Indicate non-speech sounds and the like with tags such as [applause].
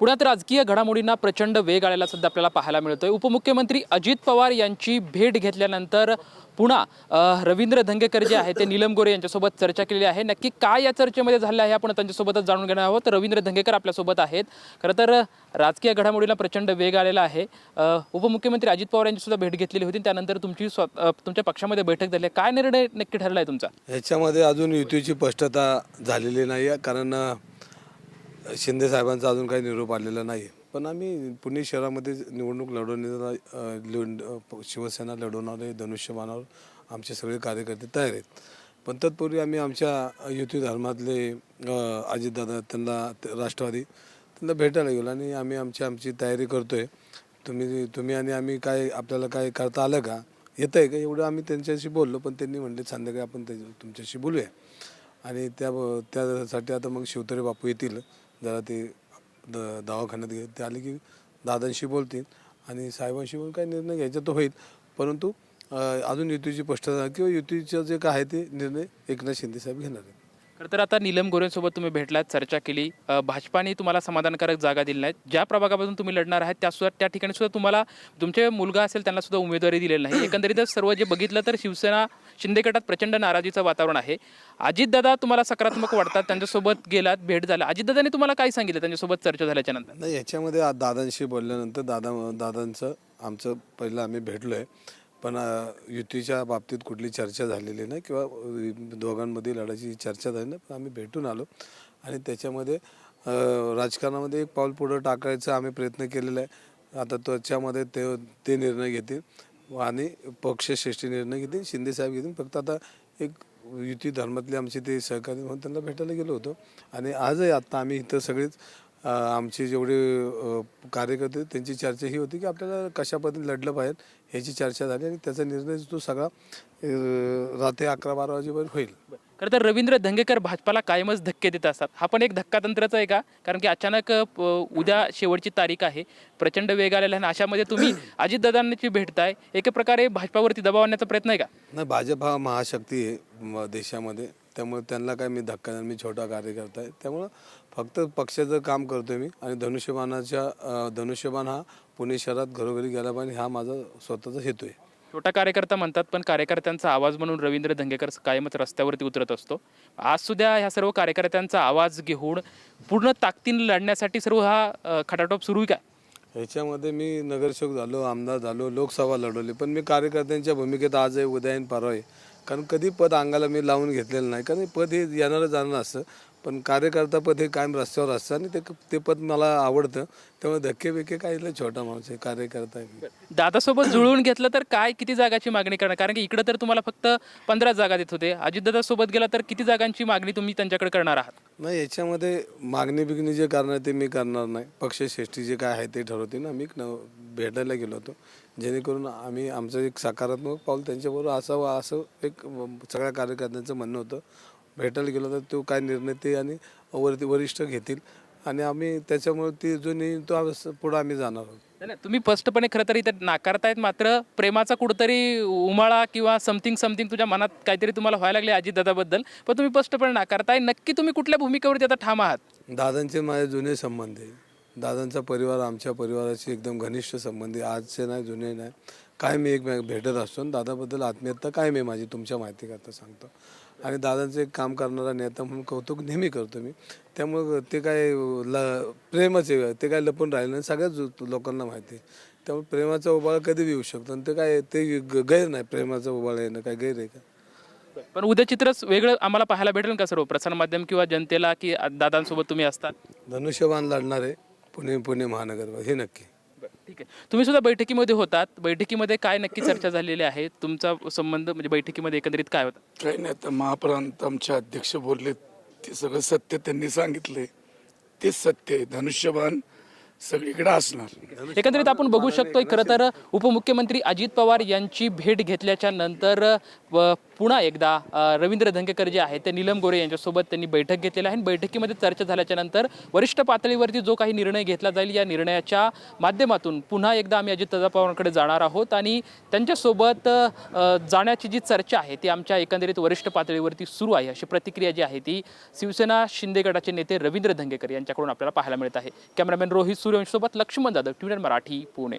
पुण्यात राजकीय घडामोडींना प्रचंड वेग आलेला सध्या आपल्याला पाहायला मिळतोय. उपमुख्यमंत्री अजित पवार यांची भेट घेतल्यानंतर पुन्हा रवींद्र धंगेकर जे आहे ते नीलम गोरे यांच्यासोबत चर्चा केलेली आहे. नक्की काय या चर्चेमध्ये झालं आहे आपण त्यांच्यासोबतच जाणून घेणार आहोत. रवींद्र धंगेकर आपल्यासोबत आहेत. खरं तर राजकीय घडामोडीला प्रचंड वेग आलेला आहे. उपमुख्यमंत्री अजित पवार यांची सुद्धा भेट घेतलेली होती. त्यानंतर तुमची स्व तुमच्या पक्षामध्ये बैठक झाली आहे. काय निर्णय नक्की ठरला आहे तुमचा? ह्याच्यामध्ये अजून युतीची स्पष्टता झालेली नाही आहे कारण शिंदे साहेबांचा अजून काही निरोप आलेला नाही पण आम्ही पुणे शहरामध्ये निवडणूक लढवण्याला शिवसेना लढवणारे धनुष्यबाणावर आमचे सगळे कार्यकर्ते तयार आहेत. पण तत्पूर्वी आम्ही आमच्या युती धर्मातले अजितदादा त्यांना राष्ट्रवादी त्यांना भेटायला गेलो आणि आम्ही आमची आमची तयारी करतोय. तुम्ही तुम्ही आणि आम्ही काय आपल्याला काय करता आलं का? येतं आहे का? एवढं आम्ही त्यांच्याशी बोललो पण त्यांनी म्हणले संध्याकाळी आपण त्या तुमच्याशी बोलूया. आणि त्या त्यासाठी आता मग शिवतरे बापू येतील. जरा ते द दवाखान्यात गे ते आले की दादांशी बोलतील आणि साहेबांशी पण काही निर्णय घ्यायचा तो होईल. परंतु अजून युतीची स्पष्टता किंवा युतीचं जे काय आहे ते निर्णय एकनाथ शिंदे साहेब घेणार आहेत. खरं तर आता नीलम गोरेंसोबत तुम्ही भेटलात चर्चा केली. भाजपाने तुम्हाला समाधानकारक जागा दिली नाहीत ज्या प्रभागापासून तुम्ही लढणार आहात त्या सुद्धा त्या ठिकाणी सुद्धा तुम्हाला तुमचे मुलगा असेल त्यांना सुद्धा उमेदवारी दिलेली नाही. एकंदरीतच सर्व जे बघितलं तर शिवसेना शिंदे गटात प्रचंड नाराजीचं वातावरण आहे. अजितदादा तुम्हाला सकारात्मक वाटतात त्यांच्यासोबत गेलात भेट झाला. अजितदादाने तुम्हाला काय सांगितलं? त्यांच्यासोबत चर्चा झाल्याच्यानंतर. नाही याच्यामध्ये दादांशी बोलल्यानंतर दादा दादांचं आमचं पहिलं आम्ही भेटलो आहे पण युतीच्या बाबतीत कुठली चर्चा झालेली नाही किंवा दोघांमध्ये लढायची चर्चा झाली नाही. पण आम्ही भेटून आलो आणि त्याच्यामध्ये राजकारणामध्ये एक पाऊल पुढं टाकायचा आम्ही प्रयत्न केलेला आहे. आता त्याच्यामध्ये ते ते निर्णय घेतील आणि पक्षश्रेष्ठी निर्णय घेतील शिंदेसाहेब घेतील. फक्त आता एक युती धर्मातले आमचे ते सहकारी म्हणून त्यांना भेटायला गेलो होतो. आणि आजही आत्ता आम्ही इथं सगळीच आमचे जेवढे कार्यकर्ते त्यांची चर्चा ही होती की आपल्याला कशा पद्धतीने लढलं पाहिजे ह्याची चर्चा झाली आणि त्याचा निर्णय तो सगळा रात्री अकरा बारा वाजेपर्यंत होईल. खरं तर रवींद्र धंगेकर भाजपाला कायमच धक्के देत असतात. हा पण एक धक्का तंत्राचा आहे का? कारण की अचानक उद्या शेवटची तारीख आहे प्रचंड वेग आलेला आहे आणि अशामध्ये तुम्ही [clears throat] अजितदादांची भेटताय एका प्रकारे भाजपावरती दबाव आणण्याचा प्रयत्न आहे का? नाही भाजप हा महाशक्ती आहे देशामध्ये. त्यामुळे त्यांना काय मी धक्का नाही, मी छोटा कार्यकर्ता आहे. त्यामुळं फक्त पक्षाचं काम करतोय मी आणि धनुष्यबाणाच्या धनुष्यबाण हा पुणे शहरात घरोघरी गेला पाहिजे हा माझा स्वतःचा हेतू आहे. छोटा कार्यकर्ता म्हणतात पण कार्यकर्त्यांचा आवाज म्हणून रवींद्र धंगेकर कायमच रस्त्यावरती उतरत असतो. आज सुद्धा ह्या सर्व कार्यकर्त्यांचा आवाज घेऊन पूर्ण ताकदीने लढण्यासाठी सर्व हा खटाटोप सुरू आहे का? ह्याच्यामध्ये मी नगरसेवक झालो आमदार झालो लोकसभा लढवली पण मी कार्यकर्त्यांच्या भूमिकेत आज आहे उद्या येईन परवा आहे. कारण कधी पद अंगाला मी लावून घेतलेलं नाही. कारण पद हे येणारं जाणार असतं. पण कार्यकर्ता पद हे कायम रस्त्यावर असतं आणि ते ते पद मला आवडतं. त्यामुळे धक्के बिक्के काही लय छोटा माणूस आहे कार्यकर्ता आहे. दादासोबत जुळवून घेतलं तर काय किती जागाची मागणी करणार? कारण की इकडे तर तुम्हाला फक्त पंधरा जागा देत होते. अजितदादा सोबत गेला तर किती जागांची मागणी तुम्ही त्यांच्याकडे करणार आहात? नाही याच्यामध्ये मागणी बिगणी जे करणार ते मी करणार नाही. पक्षश्रेष्ठी जे काय आहे ते ठरवते ना. मी न भेटायला गेलो होतो. जेणेकरून आम्ही आमचं एक सकारात्मक पाऊल त्यांच्याबरोबर असावं असं एक सगळ्या कार्यकर्त्यांचं म्हणणं होतं. भेटायला गेलो तर तो काय निर्णय ते आणि वरती वरिष्ठ घेतील. आणि आम्ही त्याच्यामुळे ती जो नेईल तो पुढं आम्ही जाणार आहोत. नाही, नाही, तुम्ही स्पष्टपणे खरं तर इथं नाकारतायत मात्र प्रेमाचा कुठंतरी उमाळा किंवा समथिंग समथिंग तुझ्या मनात काहीतरी तुम्हाला व्हायला लागले अजितदादाबद्दल पण तुम्ही स्पष्टपणे नाकारताय. नक्की तुम्ही कुठल्या भूमिकेवरती आता ठाम आहात? दादांचे माझे जुने संबंध आहे. दादांचा परिवार आमच्या परिवाराशी एकदम घनिष्ठ संबंध आहे आजचे नाही जुने नाही. काय मी एक भेटत असतो दादाबद्दल आत्मीयता काय मी माझी तुमच्या माहितीकरता सांगतो. आणि दादांचं एक काम करणारा नेता म्हणून कौतुक नेहमी करतो मी. त्यामुळं ते काय ल प्रेमच आहे ते काय लपून राहिलं नाही सगळ्याच लोकांना माहिती आहे. त्यामुळे प्रेमाचा उबाळ कधी येऊ शकतो आणि ते काय ते गैर नाही प्रेमाचा उबाळ येणं काय गैर आहे का? पण उद्या चित्रच वेगळं आम्हाला पाहायला भेटेल का सर्व? प्रसारमाध्यम किंवा जनतेला की दादांसोबत तुम्ही असतात धनुष्यबाण लढणार. आहे पुणे पुणे महानगर हे नक्की. ठीक आहे. तुम्ही सुद्धा बैठकीमध्ये होतात. बैठकीमध्ये काय नक्की चर्चा झालेली आहे? तुमचा संबंध म्हणजे बैठकीमध्ये एकंदरीत काय होता? काही नाही आता महाप्रांत आमचे अध्यक्ष बोलले ते सगळं सत्य त्यांनी सांगितले. तेच सत्य आहे. धनुष्यबाण सगळीकडे असणार. एकंदरीत आपण बघू शकतो खरं तर उपमुख्यमंत्री अजित पवार यांची भेट घेतल्याच्या नंतर व पुन्हा एकदा रवींद्र धंगेकर जे आहेत ते नीलम गोरे यांच्यासोबत त्यांनी बैठक घेतलेली आहे. आणि बैठकीमध्ये चर्चा झाल्याच्यानंतर वरिष्ठ पातळीवरती जो काही निर्णय घेतला जाईल या निर्णयाच्या माध्यमातून पुन्हा एकदा आम्ही अजित पवारांकडे जाणार आहोत. आणि त्यांच्यासोबत जाण्याची जी चर्चा आहे ती आमच्या एकंदरीत वरिष्ठ पातळीवरती सुरू आहे. अशी प्रतिक्रिया जी आहे ती शिवसेना शिंदे गटाचे नेते रवींद्र धंगेकर यांच्याकडून आपल्याला पाहायला मिळत आहे. कॅमेरामॅन रोहित सूर्यवंशसोबत लक्ष्मण जाधव ट्विटर मराठी पुणे.